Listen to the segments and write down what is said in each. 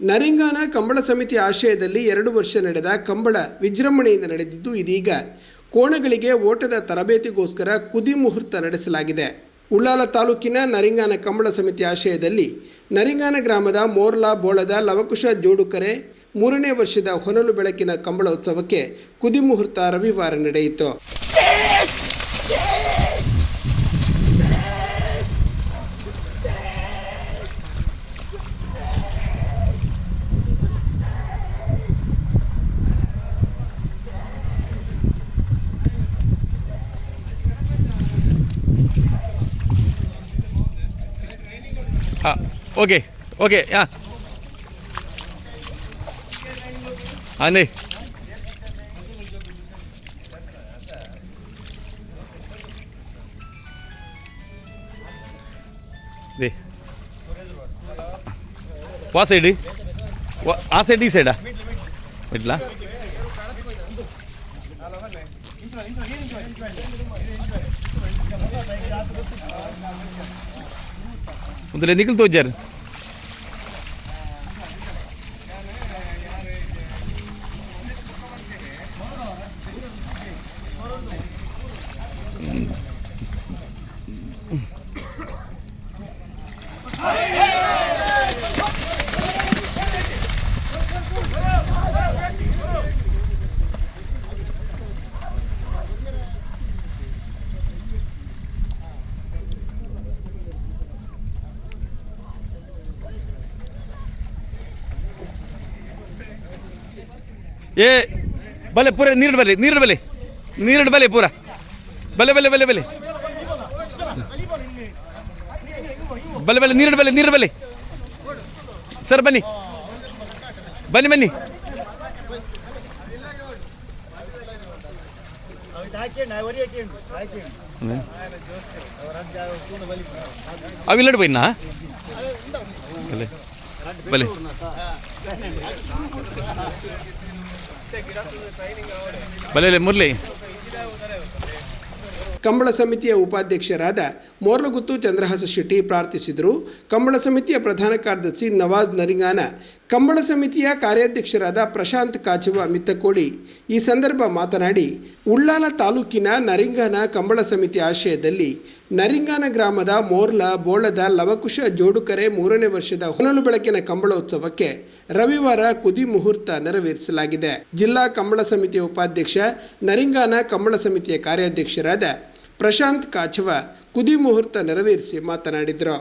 ನರಿಂಗಾನ ಕಂಬಳ ಸಮಿತಿ ಆಶಯದಲ್ಲಿ ಎರಡು ವರ್ಷ ನಡೆದ ಕಂಬಳ ವಿಜೃಂಭಣೆಯಿಂದ ನಡೆದಿದ್ದು ಇದೀಗ ಕೋಣಗಳಿಗೆ ಓಟದ ತರಬೇತಿಗೋಸ್ಕರ ಕುದಿ ಮುಹೂರ್ತ ನಡೆಸಲಾಗಿದೆ. ಉಳ್ಳಾಲ ತಾಲೂಕಿನ ನರಿಂಗಾನ ಕಂಬಳ ಸಮಿತಿ ಆಶಯದಲ್ಲಿ ನರಿಂಗಾನ ಗ್ರಾಮದ ಮೋರ್ಲಾ ಬೋಳದ ಲವಕುಶ ಜೋಡುಕರೆ ಮೂರನೇ ವರ್ಷದ ಹೊನಲು ಬೆಳಕಿನ ಕಂಬಳ ಉತ್ಸವಕ್ಕೆ ಕುದಿ ಮುಹೂರ್ತ ರವಿವಾರ ನಡೆಯಿತು. ಹಾಂ ಓಕೆ ಓಕೆ ಹಾಂ ಅಂದಿ ದೇ ವಾ ಸೈಡಿ ವಾ ಆ ಸೈಡ್ ಈ ಸೈಡಾ ಇಡ್ಲಾ ಮುಂದೆ ನಿಖಿಲ್ ತೋಜಾರ್ ಏ ಬಲೆ ಪೂರ ನೀರು ಬಲೆ ನೀರು ಬಲೆ ನೀರು ಬಲೆ ಪೂರ ಬಲೆ ಬಲೆ ಬಲೆ ಬಲೆ ಬಲೆ ಬಲೆ ನೀರು ಬಲೆ ನೀರು ಬಲೆ ಸರ್ ಬನ್ನಿ ಬನ್ನಿ ಬನ್ನಿ ಅವಿಲ್ಲಡು ಬೈನಾ ಮುರಳಿ ಕಂಬಳ ಸಮಿತಿಯ ಉಪಾಧ್ಯಕ್ಷರಾದ ಮೋರ್ಲಗುತ್ತು ಚಂದ್ರಹಾಸ ಶೆಟ್ಟಿ ಪ್ರಾರ್ಥಿಸಿದರು. ಕಂಬಳ ಸಮಿತಿಯ ಪ್ರಧಾನ ಕಾರ್ಯದರ್ಶಿ ನವಾಜ್ ನರಿಂಗಾನ ಕಂಬಳ ಸಮಿತಿಯ ಕಾರ್ಯಾಧ್ಯಕ್ಷರಾದ ಪ್ರಶಾಂತ್ ಕಾಚವ ಮಿತ್ತಕೋಡಿ ಈ ಸಂದರ್ಭ ಮಾತನಾಡಿ, ಉಳ್ಳಾಲ ತಾಲೂಕಿನ ನರಿಂಗಾನ ಕಂಬಳ ಸಮಿತಿ ಆಶಯದಲ್ಲಿ ನರಿಂಗಾನ ಗ್ರಾಮದ ಮೋರ್ಲ, ಬೋಳದ ಲವಕುಶ ಜೋಡುಕರೆ ಮೂರನೇ ವರ್ಷದ ಹೊನಲು ಬೆಳಕಿನ ಕಂಬಳ ಉತ್ಸವಕ್ಕೆ ರವಿವಾರ ಕುದಿ ಮುಹೂರ್ತ ನೆರವೇರಿಸಲಾಗಿದೆ. ಜಿಲ್ಲಾ ಕಂಬಳ ಸಮಿತಿಯ ಉಪಾಧ್ಯಕ್ಷ, ನರಿಂಗಾನ ಕಂಬಳ ಸಮಿತಿಯ ಕಾರ್ಯಾಧ್ಯಕ್ಷರಾದ ಪ್ರಶಾಂತ್ ಕಾಚವ ಕುದಿ ಮುಹೂರ್ತ ನೆರವೇರಿಸಿ ಮಾತನಾಡಿದರು.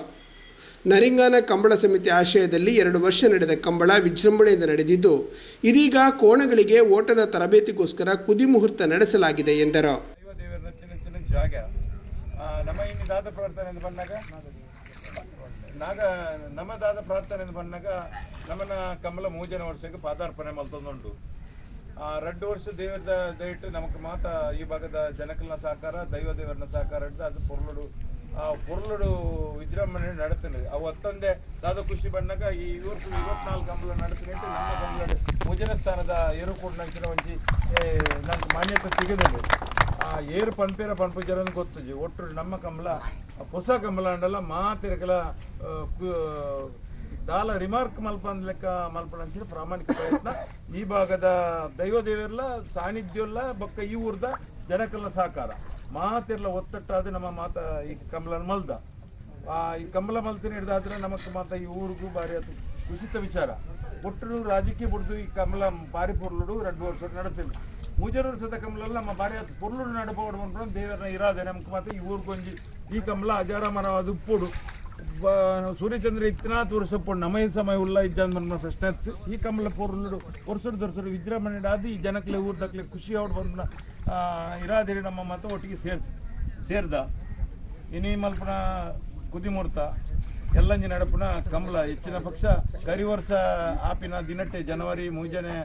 ನರಿಂಗಾನ ಕಂಬಳ ಸಮಿತಿ ಆಶಯದಲ್ಲಿ ಎರಡು ವರ್ಷ ನಡೆದ ಕಂಬಳ ವಿಜೃಂಭಣೆಯಿಂದ ನಡೆದಿದ್ದು, ಇದೀಗ ಕೋಣಗಳಿಗೆ ಓಟದ ತರಬೇತಿಗೋಸ್ಕರ ಕುದಿ ಮುಹೂರ್ತ ನಡೆಸಲಾಗಿದೆ ಎಂದರು. ನಾಗ ನಮ್ಮದಾದ ಪ್ರಾರ್ಥನೆ ಬಂದಾಗ ನಮ್ಮನ ಕಮಲ ಮೂಜನ ವರ್ಷಕ್ಕೆ ಪಾದಾರ್ಪಣೆ ಮಲ್ತೊಂದುಂಟು ರಡ್ಡು ವರ್ಷ ದೇವರದ ದಯವಿಟ್ಟು ನಮಗೆ ಮಾತ ಈ ಭಾಗದ ಜನಕಲ್ನ ಸಹಕಾರ, ದೈವ ದೇವರನ್ನ ಸಹಕಾರ ಇಟ್ಟು ಅದು ಪೊರ್ಲುಡು ಪೊರ್ಲುಡು ವಿಜೃಂಭಣೆ ನಡೆತೀನಿ ಅವು ಹತ್ತೊಂದೇ ದಾದ ಖುಷಿ ಬಂದಾಗ ಈ ಇವತ್ತು ಇವತ್ನಾಲ್ಕು ಕಂಬಳ ನಡತನೆ ನಮ್ಮ ಕಂಬಳ ಭೋಜನ ಸ್ಥಾನದ ಏರು ಕೂಡ ನಂಚಿನ ಒಂಜಿ ನಂಗೆ ಮಾನ್ಯತೆ ಸಿಗದಲ್ಲಿ ಆ ಏರು ಪನ್ಪೇರ ಜನ ಗೊತ್ತುಜಿ ಒಟ್ಟು ನಮ್ಮ ಕಂಬಳ ಹೊಸ ಕಂಬಳ ಅಂಡಲ್ಲ ಮಾತಿರಕಲ ದಾಲ ರಿಮಾರ್ಕ್ ಮಲ್ಪ ಲೆಕ್ಕ ಮಲ್ಪಣ ಅಂತ ಪ್ರಾಮಾಣಿಕ ಪ್ರಯತ್ನ. ಈ ಭಾಗದ ದೈವ ದೇವರಲ್ಲ ಸಾನ್ನಿಧ್ಯ ಬೊಕ್ಕ ಈ ಊರ್ದ ಜನಕ್ಕೆಲ್ಲ ಸಹಕಾರ ಮಾತಿರ್ಲ ಒತ್ತಟ್ಟಾದ ನಮ್ಮ ಮಾತ ಈ ಕಂಬಳ ಮಲ್ದ. ಆ, ಈ ಕಮಲ ಮಲ್ತಿನ ಹಿಡ್ದಾದ್ರೆ ನಮಕ್ ಮಾತ ಈ ಊರಿಗೂ ಬಾರಿ ಅದು ಕುಸಿತ ವಿಚಾರ. ಒಟ್ಟು ರಾಜಕೀಯ ಬಿಡ್ದು ಈ ಕಮಲ ಬಾರಿ ಪೊರ್ಲುಡು ರೆಡ್ ವರ್ಷ ನಡತಿಲ್ಲ. ಮುಜರೂರು ಸದ ನಮ್ಮ ಬಾರಿ ಅದು ಪೊರ್ಲುಡು ನಡಪೋಡು ಬಂದ್ಕೊಂಡು ದೇವರನ್ನ ಇರಾದೆ. ನಮ್ಗೆ ಮಾತ ಈ ಊರಿಗೊಂಜಿ ಈ ಕಮಲ ಅಜಾರ ಮರವಾದ ಉಪ್ಪುಡು ಸೂರ್ಯಚಂದ್ರ ಇತ್ತಿನ ಪೊಣ್ಣು ನಮಯ ಸಮಯ ಉಲ್ಲ ಇಜ್ಜಾನ್ ನಮ್ಮ ಪ್ರಶ್ನೆ. ಈ ಕಮಲ ಪೊರ್ಲುಡು ವರ್ಷದ ದೊರ್ಸರು ವಿಜೃಂಭಣೆ ಆದ ಈ ಜನಕ್ಲೆ ಊರ್ದಕ್ಲೆ ಖುಷಿ ಅವ್ರು ಬಂದ ಇರಾದೇರಿ ನಮ್ಮ ಮತ ಒಟ್ಟಿಗೆ ಸೇರ್ ಸೇರ್ದ. ಇನಿ ಮಲ್ಪನ ಕುದಿಮೂರ್ತ, ಎಲ್ಲಂಜಿ ನಡಪನ ಕಮಲ, ಹೆಚ್ಚಿನ ಪಕ್ಷ ಕರಿ ವರ್ಷ ಆಪಿನ ದಿನಟ್ಟೆ ಜನವರಿ ಮುಂಜಾನೆ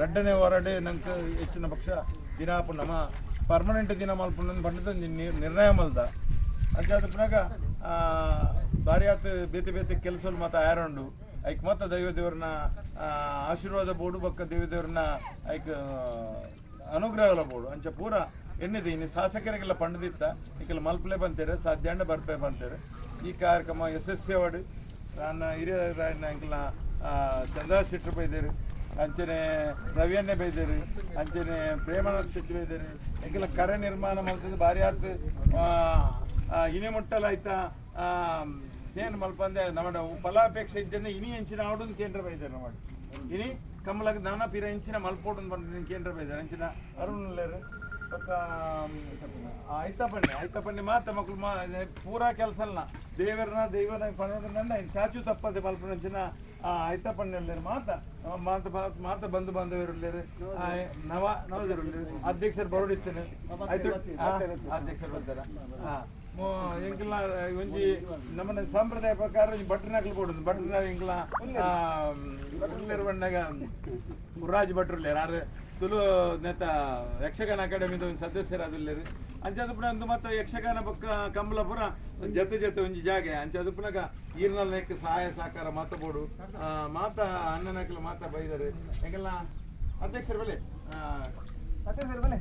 ರಡ್ಡನೆ ಹೊರಡೆ ನಂಗೆ ಹೆಚ್ಚಿನ ಪಕ್ಷ ದಿನ ನಮ್ಮ ಪರ್ಮನೆಂಟ್ ದಿನ ಮಲ್ಪನ ಬಂಡದ ನಿರ್ಣಯ ಮಲ್ದ. ಅಂಚಾದ ಪುನಗ ಭಾರಿ ಆತು ಬೇತೆ ಬೇತೆ ಕೆಲಸ ಮತ ಆಯರಂಡು. ಐಕ್ ಮತ್ತ ದೈವ ದೇವ್ರನ್ನ ಆಶೀರ್ವಾದ ಬೋಡು ಬಕ್ಕ ದೇವಿ ದೇವರನ್ನ, ಐಕ್ ಅನುಗ್ರಹಗಳ ಬೋಡು ಅಂಚ ಪೂರ ಎಣ್ಣಿದೆ. ಇನ್ನು ಶಾಸಕರಿಗೆಲ್ಲ ಪಂಡದಿತ್ತ ಈಗೆಲ್ಲ ಮಲ್ಪಲೆ ಬಂತೇರೆ ಸಾಧ್ಯಾಂಡ ಬರ್ಪೆ ಬಂತೇರೆ. ಈ ಕಾರ್ಯಕ್ರಮ ಯಶಸ್ವಿ ಅವಾರ್ಡ್. ನನ್ನ ಹಿರಿಯ ನಾಯಕನ ಆ, ಚಂದಾ ಸಿಟ್ರ್ ಬೈದೇರು. ಅಂಚನೆ ರವಿಯನ್ನೇ ಬೈದೇರಿ. ಅಂಚನೆ ಪ್ರೇಮನಾಥ್ ಶೆಟ್ಟಿ ಬೈದೇರಿ. ಈಗೆಲ್ಲ ಕರೆ ನಿರ್ಮಾಣ ಮಾಡ್ತದೆ ಭಾರಿ ಆತು. ಇನಿ ಮುಟ್ಟಲಾಯ್ತ? ಏನು ಮಲ್ಪಂದೆ ನಮ್ಮ ಫಲಾಪೇಕ್ಷೆ ಇದ್ದಂದ್ರೆ ಇನಿ ಹೆಂಚಿನ ಆಡೋದು ಕೇಂದ್ರ ಬೈದೇರಿ ನಮ್ಮ ಇನಿ ಮಲ್ಪೋಡು ಬಂದ್ರೆ ಕೇಂದ್ರ ಬೈದೇರು ಹೆಂಚಿನ ಅರುಣ್ ಲೇರು ಪಕ್ಕ ಆಯ್ತಾ ಬನ್ನಿ ಆಯ್ತಾ ಬನ್ನಿ ಮಾತ ಮಕ್ಕಳು ಮಾ ಪೂರಾ ಕೆಲಸ ಅಲ್ಲ. ದೇವರನ್ನ ದೇವರ ಪಣೋದ್ರಿಂದ ಚಾಚು ತಪ್ಪದೆ ಮಲ್ಪನಂಚಿನ ಆ ಪಣ್ಣಿ ಮಾತ ಮಾತ ಮಾತ ಮಾತ ಬಂಧು ಬಾಂಧವರು ನವ ನವದರು ಅಧ್ಯಕ್ಷರು ಬರೋಡಿತ್ತೇನೆ ಆಯ್ತು. ಆ, ಅಧ್ಯಕ್ಷರು ಬರ್ತಾರ. ಹಾ ಎಂಕ್ಲ ಒಂಜಿ ನಮ್ಮನ್ನ ಸಂಪ್ರದಾಯ ಪ್ರಕಾರ ಒಂಜಿ ಭಟ್ರ ನಕಲು ಕೊಡುದು. ಭಟ್ರ ಎಂಕ್ಲ ಭಟ್ರಲೇರು ಬಣ್ಣಗ, ಮುರಾಜ್ ಭಟ್ರಲೇರು ಆದ್ರೆ ತುಳು ನೆತ್ತ ಯಕ್ಷಗಾನ ಅಕಾಡೆಮಿದ ಒಂದು ಸದಸ್ಯರಾದುಲ್ಲೇರು ಅಂಚದು ಪುನ ಒಂದು ಮತ್ತೆ ಯಕ್ಷಗಾನ ಪಕ್ಕ ಕಂಬಲಪುರ ಜತೆ ಜತೆ ಒಂಜಿ ಜಾಗೆ. ಅಂಚದು ಪುನಗ ಈರ್ನಲ್ ನೆಕ್ ಸಹಾಯ ಸಹಕಾರ ಮಾತ ಬೋಡು ಮಾತ ಅಣ್ಣನಕಲು ಮಾತ ಬೈದರು. ಎಂಗೆಲ್ಲ ಅಧ್ಯಕ್ಷರು ಬಲೆ ಅಧ್ಯಕ್ಷರು ಬಲೆ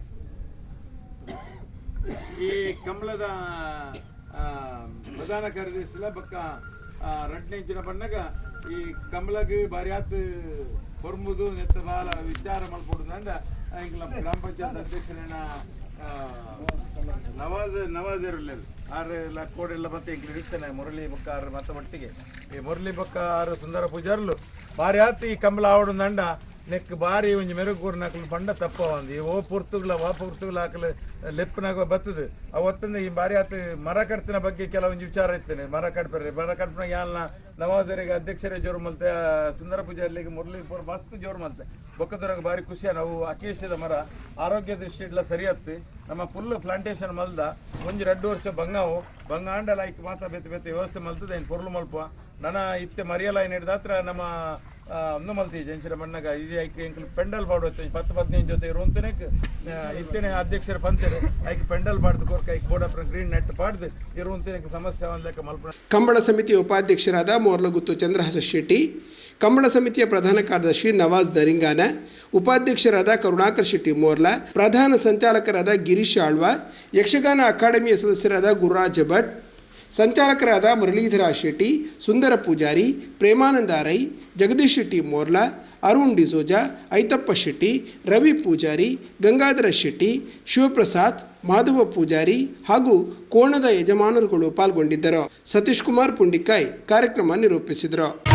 ಆ, ಪ್ರಧಾನ ಕಾರ್ಯದರ್ಶಿಲ ಬಕ್ಕ ರಡ್ನೆ ಇಂಚಿನ ಬಣ್ಣಗ ಈ ಕಮಲಗೆ ಬಾರಿ ಆತ್ ಹೊರ್ಮುದು ನೆತ್ತ ಬಾಲ ವಿಚಾರ ಮಾಡ್ಕೊಡುದಂದ ಹಿಂಗೆ ಇಂಗ್ಲ ಗ್ರಾಮ ಪಂಚಾಯತ್ ಅಧ್ಯಕ್ಷರೇನ ನವಾಜ್ ನವಾಜ್ ಇರಲಿಲ್ಲ. ಆರು ಎಲ್ಲ ಕೋಡೆಲ್ಲ ಮತ್ತೆ ಇಂಗ್ಲ ಇರ್ತಾನೆ ಮುರಳಿ ಬಕ್ಕ ಆರು ಮತ್ತೆ ಮಟ್ಟಿಗೆ ಈ ಮುರಳಿ ಬಕ್ಕ ಆರು ಸುಂದರ ಪೂಜಾರ್ಲು ಬಾರಿ ಆತ್ ಈ ಕಂಬಳ ಆವಡು ಅಂಡ ನೆಕ್ ಬಾರಿ ಒಂಜಿ ಕೂಡ ನಕಲು ಪಂಡ ತಪ್ಪ ಒಂದಿ ಓ ಪುರ್ತುಗಳ, ವಾ ಪುರ್ತುಗಳ ಹಾಕಲು, ಲೆಪ್ಪನಾಗ ಬತ್ತದು. ಅವತ್ತಂದ ಈ ಬಾರಿ ಆತ ಮರ ಕಡ್ತಿನ ಬಗ್ಗೆ ಕೆಲವೊಂದು ವಿಚಾರ ಇರ್ತೇನೆ ಮರ ಕಡ್ಪರ್ರಿ ಮರ ಕಡ್ಪನ ಯಾಲ್ನ ನವಾಜರಿಗೆ ಅಧ್ಯಕ್ಷರೇ ಜೋರು ಮಲ್ತೆ ಸುಂದರ ಸುಂದರ ಪೂಜಾರ್ಲಿಗೆ ಮುರಳಿ ಪೂರ್ ಮಸ್ತ್ ಜೋರು ಮಲ್ತೆ. ಬೊಕ್ಕದೊರಗೆ ಬಾರಿ ಖುಷಿಯ ನಾವು ಅಕೇಶದ ಮರ. ಆರೋಗ್ಯ ದೃಷ್ಟಿ ಇಡ್ಲ ಸರಿ ಹತ್ತಿ ನಮ್ಮ ಫುಲ್ ಪ್ಲಾಂಟೇಶನ್ ಮಲ್ದ. ಒಂಜಿ ಎರಡು ವರ್ಷ ಬಂಗಾವು. ಬಂಗಾಂಡ ಲೈಕ್ ಮಾತ್ರ ಮಾತ ಬೆತ್ತ ವ್ಯವಸ್ಥೆ ಮಲ್ತದೆ ಏನು ಪೊರ್ಲು ಮಲ್ಪ ನನ್ನ ಇತ್ತೆ ಮರಿಯಲ ಏನು ಹಿಡ್ದಾತ್ರ ನಮ್ಮ ಇದು ಐಕ್ ಎಂಕ್ಲು ಪೆಂಡಲ್ ಬಾಡು ಪತ್ತು ಹದಿನೈದು ಜೊತೆ ಇರುವಂತನೇ ಇತ್ತೇನೆ ಅಧ್ಯಕ್ಷರ ಪಂಚರು ಐಕ್ ಪೆಂಡಲ್ ಬಾಡ್ದು ಕೋರ್ಕ ಐಕ್ ಬೋಡಪ್ರ ಗ್ರೀನ್ ನೆಟ್ ಪಾಡ್ದು ಇರುವಂತನೇ ಸಮಸ್ಯೆ ಒಂದ್ಲೆಕ್ಕ ಮಲ್ಪ ಕಂಬಳ ಸಮಿತಿಯ ಉಪಾಧ್ಯಕ್ಷರಾದ ಮೋರ್ಲಗುತ್ತು ಚಂದ್ರಹಾಸ ಶೆಟ್ಟಿ, ಕಂಬಳ ಸಮಿತಿಯ ಪ್ರಧಾನ ಕಾರ್ಯದರ್ಶಿ ನವಾಜ್ ದರಿಂಗಾನ, ಉಪಾಧ್ಯಕ್ಷರಾದ ಕರುಣಾಕರ್ ಶೆಟ್ಟಿ ಮೋರ್ಲ, ಪ್ರಧಾನ ಸಂಚಾಲಕರಾದ ಗಿರೀಶ್ ಆಳ್ವ, ಯಕ್ಷಗಾನ ಅಕಾಡೆಮಿಯ ಸದಸ್ಯರಾದ ಗುರುರಾಜ ಭಟ್ ಸಂಚಾಲಕರಾದ ಮುರಳೀಧರ ಶೆಟ್ಟಿ, ಸುಂದರ ಪೂಜಾರಿ, ಪ್ರೇಮಾನಂದ ರೈ, ಜಗದೀಶ್ ಶೆಟ್ಟಿ ಮೋರ್ಲಾ, ಅರುಣ್ ಡಿಸೋಜಾ, ಐತಪ್ಪ ಶೆಟ್ಟಿ, ರವಿ ಪೂಜಾರಿ, ಗಂಗಾಧರ ಶೆಟ್ಟಿ, ಶಿವಪ್ರಸಾದ್, ಮಾಧವ ಪೂಜಾರಿ ಹಾಗೂ ಕೋಣದ ಯಜಮಾನರುಗಳು ಪಾಲ್ಗೊಂಡಿದ್ದರು. ಸತೀಶ್ ಕುಮಾರ್ ಪುಂಡಿಕಾಯ್ ಕಾರ್ಯಕ್ರಮ ನಿರೂಪಿಸಿದರು.